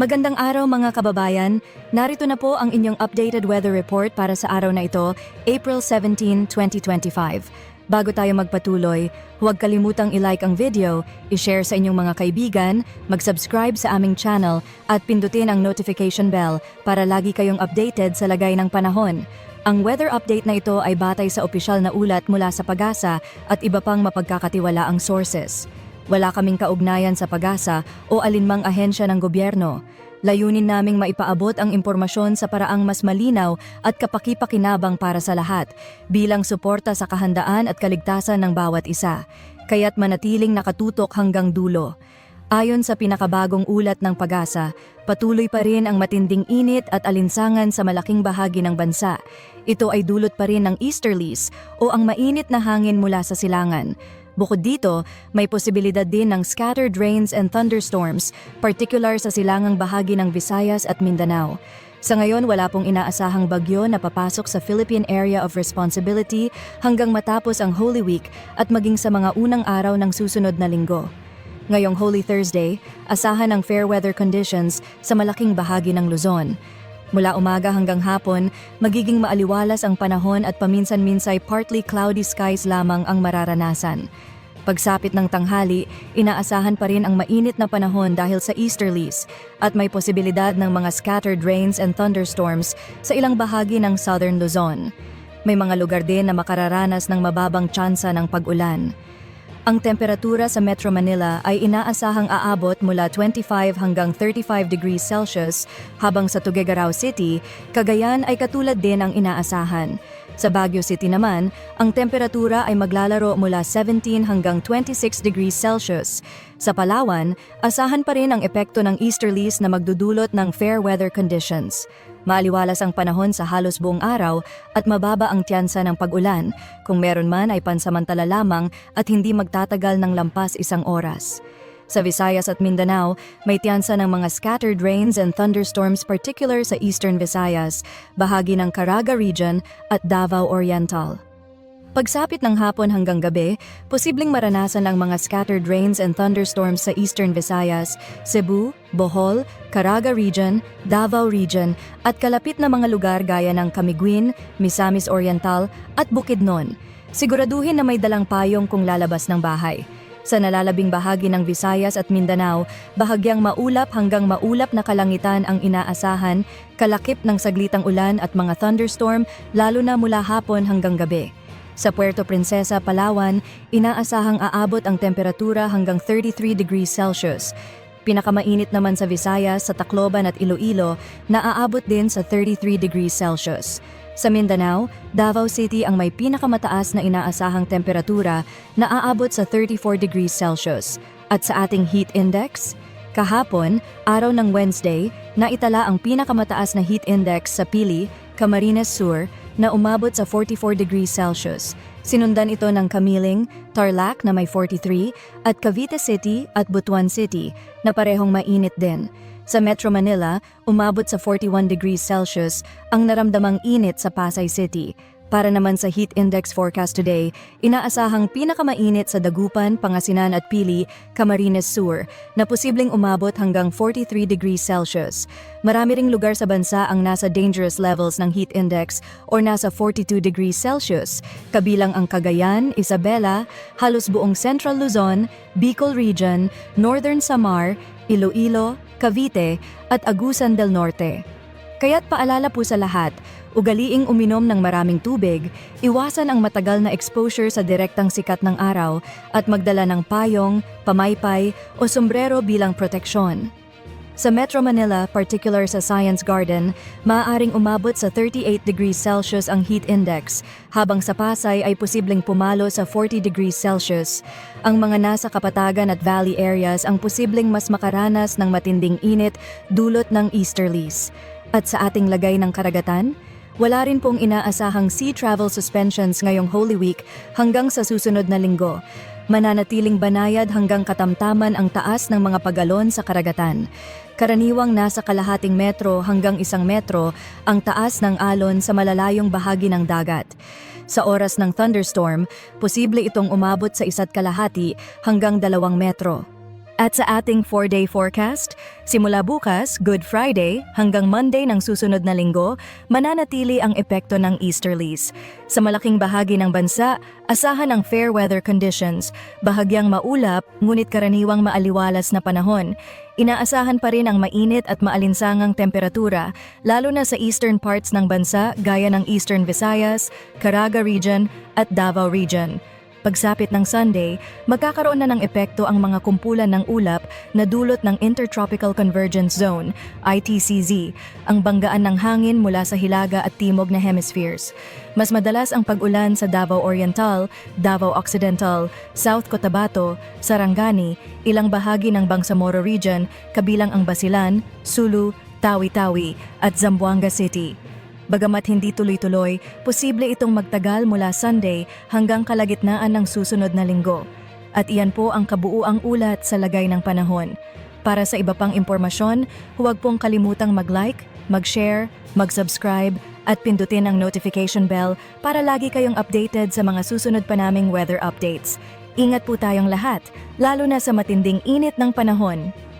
Magandang araw mga kababayan. Narito na po ang inyong updated weather report para sa araw na ito, April 17, 2025. Bago tayo magpatuloy, huwag kalimutang i-like ang video, i-share sa inyong mga kaibigan, mag-subscribe sa aming channel at pindutin ang notification bell para lagi kayong updated sa lagay ng panahon. Ang weather update na ito ay batay sa opisyal na ulat mula sa Pagasa at iba pang mapagkakatiwalaang sources. Wala kaming kaugnayan sa pag-asa o alinmang ahensya ng gobyerno. Layunin naming maipaabot ang impormasyon sa paraang mas malinaw at kapakipakinabang para sa lahat, bilang suporta sa kahandaan at kaligtasan ng bawat isa, kaya't manatiling nakatutok hanggang dulo. Ayon sa pinakabagong ulat ng pag-asa, patuloy pa rin ang matinding init at alinsangan sa malaking bahagi ng bansa. Ito ay dulot pa rin ng easterlies o ang mainit na hangin mula sa silangan. Bukod dito, may posibilidad din ng scattered rains and thunderstorms, particular sa silangang bahagi ng Visayas at Mindanao. Sa ngayon, wala pong inaasahang bagyo na papasok sa Philippine Area of Responsibility hanggang matapos ang Holy Week at maging sa mga unang araw ng susunod na linggo. Ngayong Holy Thursday, asahan ang fair weather conditions sa malaking bahagi ng Luzon. Mula umaga hanggang hapon, magiging maaliwalas ang panahon at paminsan-minsay partly cloudy skies lamang ang mararanasan. Pagsapit ng tanghali, inaasahan pa rin ang mainit na panahon dahil sa easterlies at may posibilidad ng mga scattered rains and thunderstorms sa ilang bahagi ng southern Luzon. May mga lugar din na makararanas ng mababang tsansa ng pag-ulan. Ang temperatura sa Metro Manila ay inaasahang aabot mula 25 hanggang 35 degrees Celsius, habang sa Tuguegarao City, Cagayan ay katulad din ang inaasahan. Sa Baguio City naman, ang temperatura ay maglalaro mula 17 hanggang 26 degrees Celsius. Sa Palawan, asahan pa rin ang epekto ng easterlies na magdudulot ng fair weather conditions. Maaliwalas ang panahon sa halos buong araw at mababa ang tiyansa ng pag-ulan, kung meron man ay pansamantala lamang at hindi magtatagal ng lampas isang oras. Sa Visayas at Mindanao, may tiyansa ng mga scattered rains and thunderstorms particular sa eastern Visayas, bahagi ng Caraga Region at Davao Oriental. Pagsapit ng hapon hanggang gabi, posibleng maranasan ang mga scattered rains and thunderstorms sa eastern Visayas, Cebu, Bohol, Caraga Region, Davao Region at kalapit na mga lugar gaya ng Camiguin, Misamis Oriental at Bukidnon. Siguraduhin na may dalang payong kung lalabas ng bahay. Sa nalalabing bahagi ng Visayas at Mindanao, bahagyang maulap hanggang maulap na kalangitan ang inaasahan, kalakip ng saglitang ulan at mga thunderstorm lalo na mula hapon hanggang gabi. Sa Puerto Princesa, Palawan, inaasahang aabot ang temperatura hanggang 33 degrees Celsius. Pinakamainit naman sa Visayas, sa Tacloban at Iloilo na aabot din sa 33 degrees Celsius. Sa Mindanao, Davao City ang may pinakamataas na inaasahang temperatura na aabot sa 34 degrees Celsius. At sa ating heat index, kahapon, araw ng Wednesday, naitala ang pinakamataas na heat index sa Pili, Camarines Sur, na umabot sa 44 degrees Celsius. Sinundan ito ng Kamiling, Tarlac na may 43, at Cavite City at Butuan City na parehong mainit din. Sa Metro Manila, umabot sa 41 degrees Celsius ang naramdamang init sa Pasay City. Para naman sa heat index forecast today, inaasahang pinakamainit sa Dagupan, Pangasinan at Pili, Camarines Sur, na posibleng umabot hanggang 43 degrees Celsius. Marami ring lugar sa bansa ang nasa dangerous levels ng heat index or nasa 42 degrees Celsius, kabilang ang Cagayan, Isabela, halos buong Central Luzon, Bicol Region, Northern Samar, Iloilo, Cavite at Agusan del Norte. Kaya't paalala po sa lahat, ugaliing uminom ng maraming tubig, iwasan ang matagal na exposure sa direktang sikat ng araw at magdala ng payong, pamaypay o sombrero bilang proteksyon. Sa Metro Manila, particular sa Science Garden, maaaring umabot sa 38 degrees Celsius ang heat index, habang sa Pasay ay posibleng pumalo sa 40 degrees Celsius. Ang mga nasa kapatagan at valley areas ang posibleng mas makaranas ng matinding init dulot ng easterlies. At sa ating lagay ng karagatan, wala rin pong inaasahang sea travel suspensions ngayong Holy Week hanggang sa susunod na linggo. Mananatiling banayad hanggang katamtaman ang taas ng mga pagalon sa karagatan. Karaniwang nasa kalahating metro hanggang isang metro ang taas ng alon sa malalayong bahagi ng dagat. Sa oras ng thunderstorm, posible itong umabot sa isa't kalahati hanggang dalawang metro. At sa ating 4-day forecast, simula bukas, Good Friday, hanggang Monday ng susunod na linggo, mananatili ang epekto ng easterlies. Sa malaking bahagi ng bansa, asahan ang fair weather conditions, bahagyang maulap ngunit karaniwang maaliwalas na panahon. Inaasahan pa rin ang mainit at maalinsangang temperatura, lalo na sa eastern parts ng bansa gaya ng Eastern Visayas, Caraga Region at Davao Region. Pagsapit ng Sunday, magkakaroon na ng epekto ang mga kumpulan ng ulap na dulot ng Intertropical Convergence Zone, ITCZ, ang banggaan ng hangin mula sa hilaga at timog na hemispheres. Mas madalas ang pag-ulan sa Davao Oriental, Davao Occidental, South Cotabato, Sarangani, ilang bahagi ng Bangsamoro Region, kabilang ang Basilan, Sulu, Tawi-Tawi at Zamboanga City. Bagamat hindi tuloy-tuloy, posible itong magtagal mula Sunday hanggang kalagitnaan ng susunod na linggo. At iyan po ang kabuuang ulat sa lagay ng panahon. Para sa iba pang impormasyon, huwag pong kalimutang mag-like, mag-share, mag-subscribe at pindutin ang notification bell para lagi kayong updated sa mga susunod pa naming weather updates. Ingat po tayong lahat, lalo na sa matinding init ng panahon.